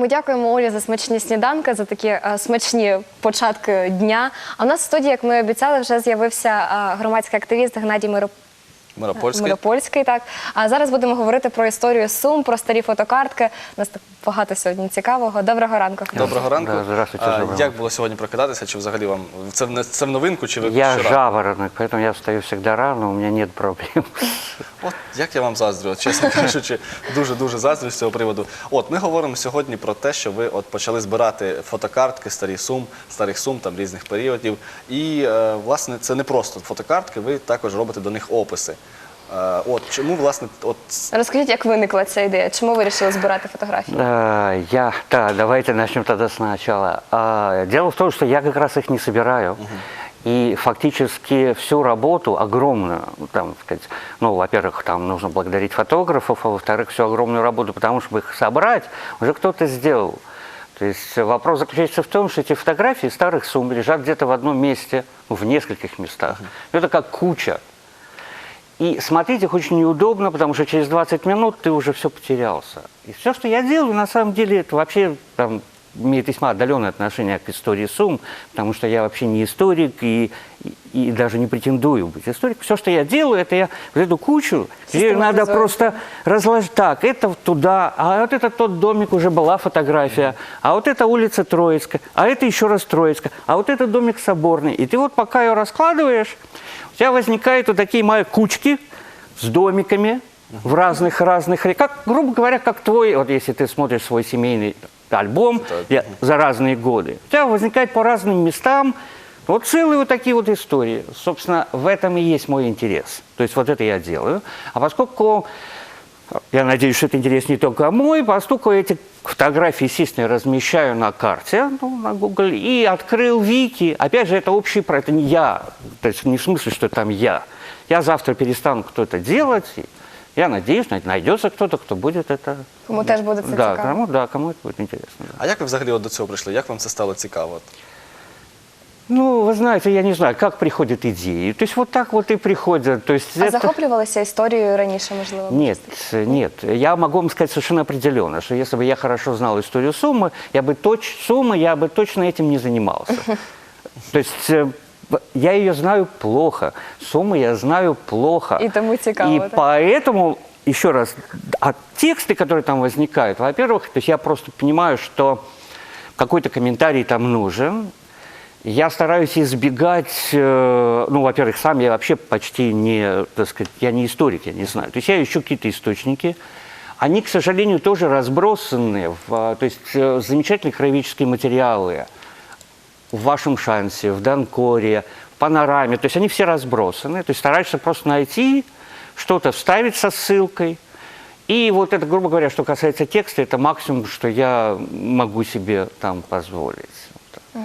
Ми дякуємо Олі за смачні сніданки, за такі е, смачні початки дня. А у нас в студії, як ми обіцяли, вже з'явився е, громадський активіст Геннадій Мироп... Миропольський. Миропольський. Так а зараз будемо говорити про історію Сум, про старі фотокартки. У нас так багато сьогодні цікавого. Доброго ранку. Доброго ранку. Да, здравствуйте, А, доброго Як було сьогодні прокидатися? Чи взагалі вам це в, не- це в новинку, чи ви Я щоранку? жаворонок, поэтому я встаю всегда рано, у меня нет проблем. От як я вам заздрю, от, чесно кажучи, дуже дуже заздрю з цього приводу. От ми говоримо сьогодні про те, що ви от почали збирати фотокартки, старі сум, старих сум там різних періодів. І е, власне це не просто фотокартки, ви також робите до них описи. Е, от чому власне, от Розкажіть, як виникла ця ідея? Чому ви вирішили збирати фотографії? А, Я, да, давайте начнем тогда сначала. А, Дело в том, что я как раз их не собираю. И фактически всю работу огромную, там, сказать, ну, во-первых, там нужно благодарить фотографов, а во-вторых, всю огромную работу, потому что их собрать уже кто-то сделал. То есть вопрос заключается в том, что эти фотографии старых сумм лежат где-то в одном месте, ну, в нескольких местах. Это как куча. И смотреть их очень неудобно, потому что через 20 минут ты уже все потерялся. И все, что я делаю, на самом деле, это вообще там, имеет весьма отдаленное отношение к истории Сум, потому что я вообще не историк и, и, и даже не претендую быть историком. Все, что я делаю, это я вот эту кучу, ее надо просто разложить. Так, это туда, а вот это тот домик, уже была фотография, а вот это улица Троицкая, а это еще раз Троицкая, а вот это домик Соборный. И ты вот пока ее раскладываешь, у тебя возникают вот такие мои кучки с домиками в разных-разных, как, грубо говоря, как твой, вот если ты смотришь свой семейный альбом я- за разные годы, у тебя возникает по разным местам вот целые вот такие вот истории. Собственно, в этом и есть мой интерес. То есть вот это я делаю. А поскольку я надеюсь, что это интерес не только мой, поскольку эти фотографии, естественно, размещаю на карте, ну, на Google, и открыл Вики. Опять же, это общий про это не я. То есть не в смысле, что там я. Я завтра перестану кто-то делать, я надеюсь, най- найдется кто-то, кто будет это... Кому теж буде це да, цікаво. Кому, да, кому это будет интересно. да. а як ви взагалі от до цього прийшли? Як вам це стало цікаво? От? Ну, вы знаете, я не знаю, как приходят идеи. То есть вот так вот и приходят. То есть А это- захоплювалися історією раніше, можливо? Нет, нет. Я могу вам сказать совершенно определенно, что если бы я хорошо знал историю Суммы, я бы, точ, Суммы, я бы точно этим не занимался. То есть э, в- я ее знаю плохо. Суммы я знаю плохо. И тому цікаво, И так? поэтому, еще раз, а тексты, которые там возникают, во-первых, то есть я просто понимаю, что какой-то комментарий там нужен. Я стараюсь избегать, э, ну, во-первых, сам я вообще почти не, так сказать, я не историк, я не знаю. То есть я ищу какие-то источники. Они, к сожалению, тоже разбросаны. В, то есть э, замечательные краеведческие материалы в вашем шансе, в Данкоре, в панораме. То есть они все разбросаны. То есть стараешься просто найти, что-то вставить со ссылкой. И вот это, грубо говоря, что касается текста, это максимум, что я могу себе там позволить. Вот так.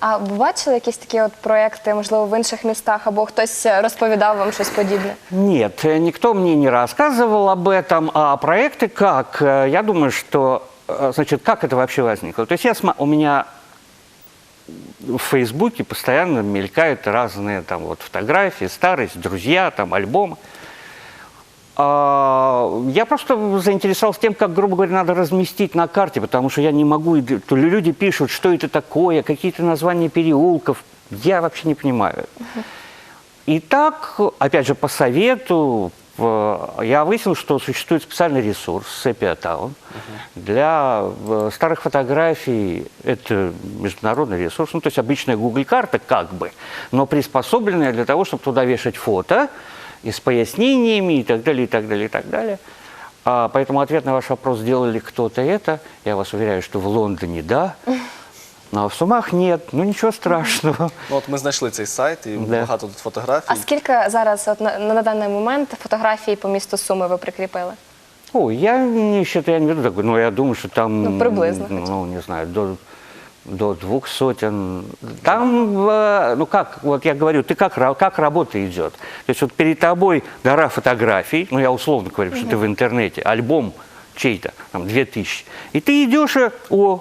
А ви бачили якісь такі от проекти, можливо, в інших містах, або хтось розповідав вам щось подібне? Нет, э, никто мне не рассказывал об этом. А проекты как? Э, Я думаю, что, э, значит, как это вообще возникло? То есть я сма- у меня в Фейсбуке постоянно мелькают разные там вот фотографии, старость, друзья, там альбомы. А, Я просто заинтересовался тем, как, грубо говоря, надо разместить на карте, потому что я не могу... Люди пишут, что это такое, какие-то названия переулков. Я вообще не понимаю. И так, опять же, по совету, я выяснил, что существует специальный ресурс Sepia Town для старых фотографий. Это международный ресурс, ну, то есть обычная Google карта как бы, но приспособленная для того, чтобы туда вешать фото и с пояснениями и так далее, и так далее, и так далее. А, поэтому ответ на ваш вопрос, сделали ли кто-то это, я вас уверяю, что в Лондоне да, но в Сумах нет, ну ничего страшного. Ну, от ми знайшли цей сайт і Да. багато тут фотографій. А скільки зараз, от на, на даний момент, фотографій по місту Суми ви прикріпили? Ой, я не считаю, я не веду такой, но я думаю, что там, Ну, приблизно хотя ну, не знаю, до, до двух сотен. Там, э, ну как, вот я говорю, ты как, ра- как работа идет. То есть вот перед тобой гора фотографий, ну я условно говорю, что ты в интернете, альбом чей-то, там, две тысячи. И ты идешь, и, о,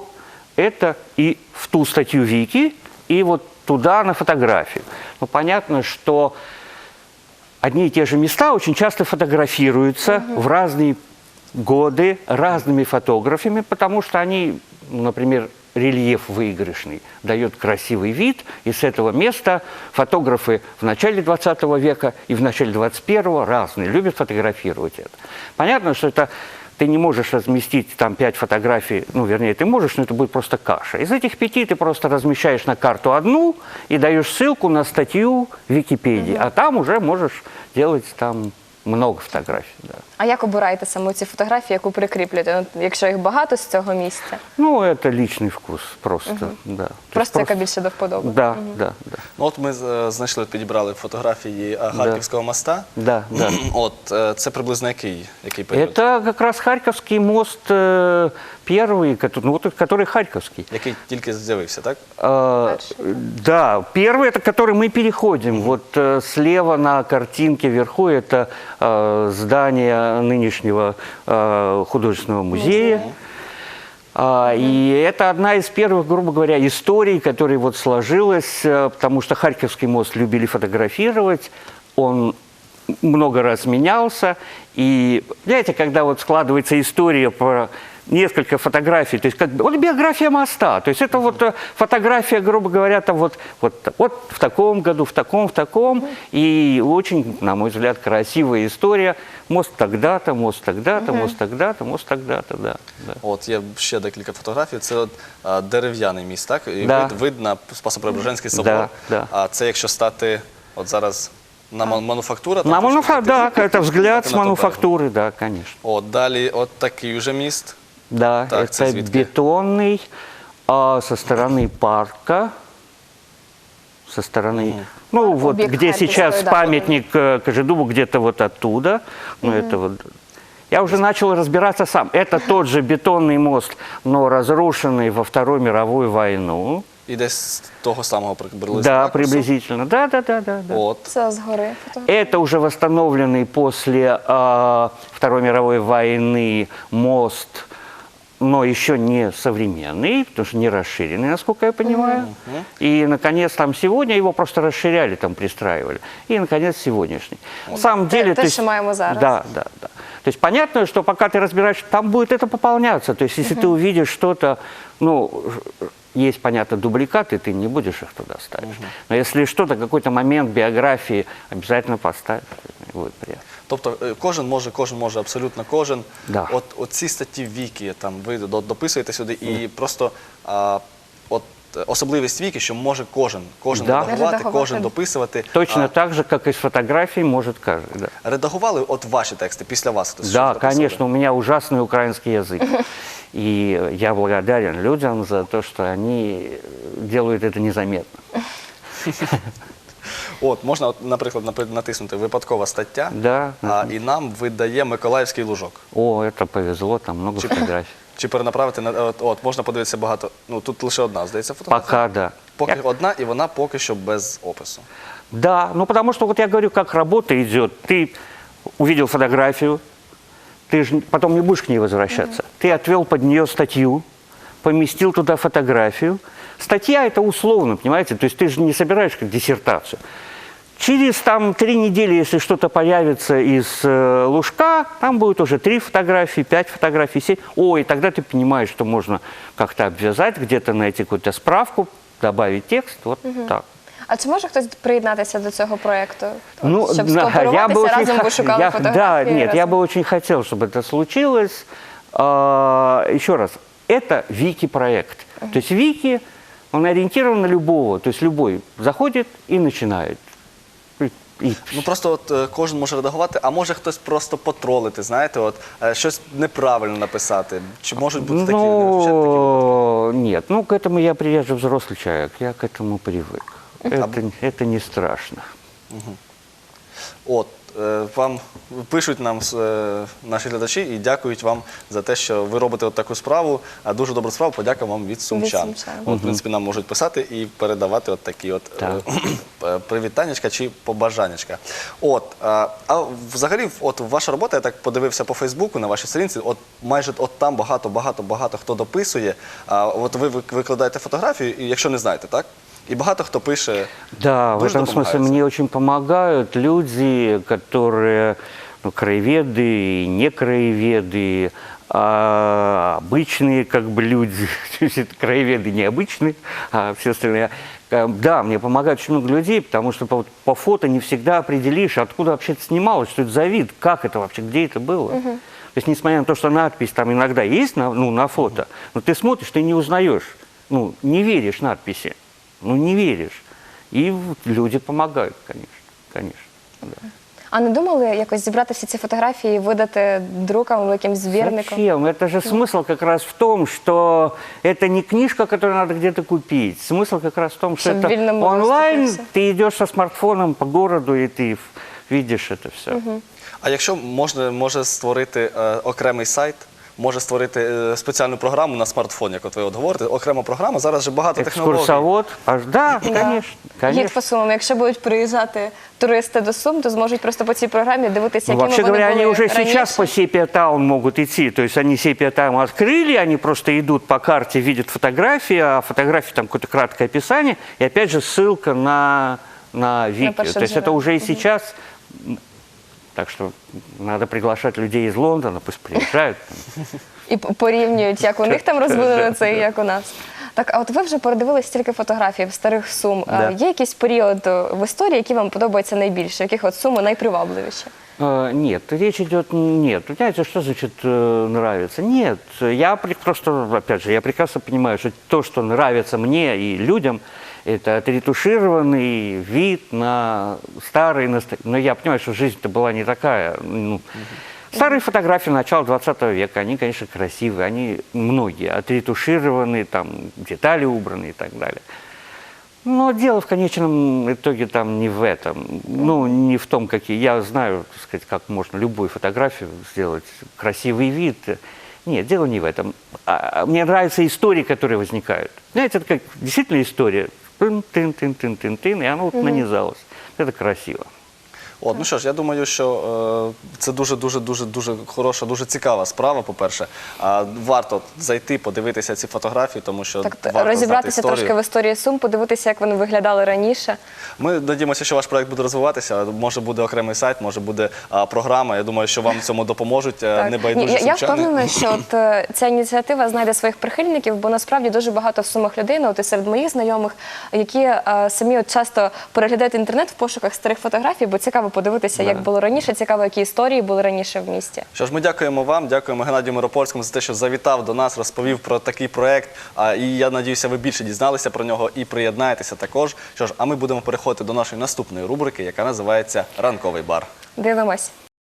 это и в ту статью Вики, и вот туда на фотографию. Ну понятно, что одни и те же места очень часто фотографируются в разные годы разными фотографами, потому что они, ну, например, рельеф выигрышный дает красивый вид, и с этого места фотографы в начале 20 века и в начале 21 разные, любят фотографировать это. Понятно, что это ты не можешь разместить там пять фотографий, ну, вернее, ты можешь, но это будет просто каша. Из этих пяти ты просто размещаешь на карту одну и даешь ссылку на статью Википедии, а там уже можешь делать там много фотографий. Да. А як обираєте саме ці фотографії, яку прикріплюєте? Ну, якщо їх багато з цього місця, Ну, это личный вкус просто, да. То есть просто яка більше до вподоби. Да, да, да, Ну, от ми е, знайшли, підібрали фотографії е, Харківського моста. да, да. От е, це приблизно який, який період? Это как раз Харьковский мост э, первый, кото- ну, вот, который Харьковский. Який тільки з'явився, так? Э, Да, первый, это который мы переходим. Вот э, слева на картинке вверху это э, здание нынешнего э, художественного музея. А, И это одна из первых, грубо говоря, историй, которая вот сложилась, э, потому что Харьковский мост любили фотографировать. Он много раз менялся. И, знаете, когда вот складывается история про несколько фотографий, то есть как бы, вот биография моста, то есть это вот э, фотография, грубо говоря, там вот, вот, вот в таком году, в таком, в таком, и очень, на мой взгляд, красивая история. Мост тогда-то, мост тогда-то, мост тогда-то, мост тогда-то, да. да. От є ще декілька фотографій. Це от, е, дерев'яний міст, так? І Да. вид, видно Спасо-Преображенський собор. Да, да. А це якщо стати от зараз на ман- мануфактура. там На трошки мануфа... пройти, да, это взгляд так, с на ту мануфактуры, да, конечно. От далі, от такий вже міст. Да, Так, это это звідки? бетонный а, со стороны парка, со стороны, ну вот Объект где Харьковской, сейчас да. памятник э, Кожедубу, где-то вот оттуда, ну это вот. Я уже начал разбираться сам. Это тот же бетонный мост, но разрушенный во Вторую мировую войну. І десь з того самого приблизно. Да, ракурсу. приблизительно. Да, да, да, да. да. От. Це згори фотографія. Это уже восстановленный после а, Второй мировой войны мост, но еще не современный, потому что не расширенный, насколько я понимаю. И, наконец, там сегодня его просто расширяли, там пристраивали. И, наконец, сегодняшний. На самом деле... те, то есть- что маємо зараз. Да, да, да. То есть понятно, что пока ты разбираешь, там будет это пополняться. То есть если ты увидишь что-то, ну, есть, понятно, дубликаты, ты не будешь их туда ставить. Но если что-то, какой-то момент биографии, обязательно поставь, и будет приятно. Тобто е, кожен може, кожен може, абсолютно кожен. Да. От, от ці статті Віки, там ви до- дописуєте сюди, і просто а, от е, особливість Віки, що може кожен, кожен Да. редагувати, Редагувати. кожен дописувати. Точно А, так же, как и с фотографией, может каждый. Да, Редагували от ваші тексти після вас хтось да щось дописував? конечно, у меня ужасный украинский язык. И я благодарен людям за то, что они делают это незаметно. От можна, от, наприклад, напи- натиснути випадкова стаття, Да. а, і нам видає Миколаївський лужок. О, это повезло, там много фотографий. Чи перенаправити на от, от можна подивитися багато. Ну тут лише одна, здається, фотографія. Пока да. Поки Я- одна, і вона поки що без опису. Да, ну потому что вот я говорю, как работа идет. Ты увидел фотографию, ты же потом не будешь к ней возвращаться. Ты отвел под нее статью, поместил туда фотографию. Статья это условно, понимаете? То есть ты же не собираешь как диссертацию. Через там три недели, если что-то появится из э, лужка, там будет уже три фотографии, пять фотографий, семь. Ой, тогда ты понимаешь, что можно как-то обвязать, где-то найти какую-то справку, добавить текст, вот так. А чи може хтось приєднатися до цього проєкту? От, Ну, щоб да, скооперуватися, разом х- ви шукали я- фотографії? Да, нет, я разом? бы очень хотел, чтобы это случилось. А, еще раз, это Вики-проект. То есть Вики, он ориентирован на любого, то есть любой заходит и начинает. И- и Ну просто от е, кожен може редагувати, а може хтось просто потролити, знаєте, от е, щось неправильно написати. Чи можуть бути такі люди? Ще такі Ну, нет, ну к этому я, при- я же взрослый человек, я к этому привык. Это, это не страшно. От е, вам пишуть нам е, наші глядачі і дякують вам за те, що ви робите от таку справу. А дуже добру справу. Подяка вам від сумчан. сумчан. От, в принципі, нам можуть писати і передавати от такі от Так. е, привітаннячка чи побажаннячка. От а, а взагалі, от ваша робота, я так подивився по Фейсбуку на вашій сторінці. От майже от там багато, багато, багато хто дописує. А от ви викладаєте фотографію, і якщо не знаєте, так? І багато хто пише. Да, в этом смысле мне очень помогают люди, которые ну, краеведы, и не краеведы, а обычные как бы люди, то есть это краеведы необычные, а все остальные. Э, Да, мне помогает очень много людей, потому что по, по фото не всегда определишь, откуда вообще это снималось, что это за вид, как это вообще, где это было. То есть, несмотря на то, что надпись там иногда есть на, ну, на фото, но ты смотришь, ты не узнаешь, ну, не веришь надписи, ну, не веришь. И вот люди помогают, конечно, конечно. да. А не думали якось зібрати всі ці фотографії і видати друкам, якимсь збірником? Зачем? Это же смысл как раз в том, что это не книжка, которую надо где-то купить. Смысл как раз в том, что Чтоб это вильному онлайн, доступе ты идешь со смартфоном по городу, и ты видишь это все. А якщо можна може створити е, окремий сайт, може створити е, спеціальну програму на смартфон, як от ви от говорите, окрема програма. Зараз же багато технологій. Экскурсовод. аж- Да, конечно, Як конечно. по сумам, якщо будуть приїжджати туристи до Сум, то зможуть просто по цій програмі дивитися, Ну, якими вообще вони говоря, були они уже раніше. сейчас по Сепия Таун могут идти. То есть они Сепия Таун открыли, они просто идут по карте, видят фотографии, а фотографии там какое-то краткое описание, и опять же ссылка на, на Вики. перший То есть джерел. это уже и сейчас. м, Так что надо приглашать людей из Лондона, пусть приезжают. і п- порівнюють, як у них там розвинено це і як у нас. Так, а от ви вже передивились стільки фотографій в старих сум. А Да. Є якийсь період е, в історії, який вам подобається найбільше, яких от суми найпривабливіші? Э, Нет, речь идет нет. Вы Знаете, что значит э, нравится? Нет, я при- просто, опять же, я прекрасно понимаю, что то, что нравится мне и людям, это отретушированный вид на старый, наста- но я понимаю, что жизнь-то была не такая. ну, Старые фотографии начала 20 века, они, конечно, красивые, они многие, отретушированы, там детали убраны и так далее. Но дело в конечном итоге там не в этом. Ну, не в том, какие. Я знаю, так сказать, как можно любую фотографию сделать, красивый вид. Нет, дело не в этом. А мне нравятся истории, которые возникают. Знаете, это как действительно история. Тын-тын-тын-тын-тын-тын, и оно вот нанизалось. Это красиво. От, ну що ж, я думаю, що е, це дуже дуже дуже дуже хороша, дуже цікава справа. По-перше, а варто зайти, подивитися ці фотографії, тому що Так, варто розібратися знати трошки в історії сум, подивитися, як вони виглядали раніше. Ми надіємося, що ваш проект буде розвиватися. Може буде окремий сайт, може буде а, програма. Я думаю, що вам в цьому допоможуть е, Так. небайдужі Ні, я, я впевнена, що от, е, ця ініціатива знайде своїх прихильників, бо насправді дуже багато в сумах людей, ну, от і серед моїх знайомих, які е, самі от часто переглядають інтернет в пошуках старих фотографій, бо цікаво подивитися, як було раніше, цікаво, які історії були раніше в місті. Що ж, ми дякуємо вам, дякуємо Геннадію Миропольському за те, що завітав до нас, розповів про такий проект. А, і я надіюся, ви більше дізналися про нього і приєднаєтеся також. Що ж, а ми будемо переходити до нашої наступної рубрики, яка називається Ранковий бар. Дивимось.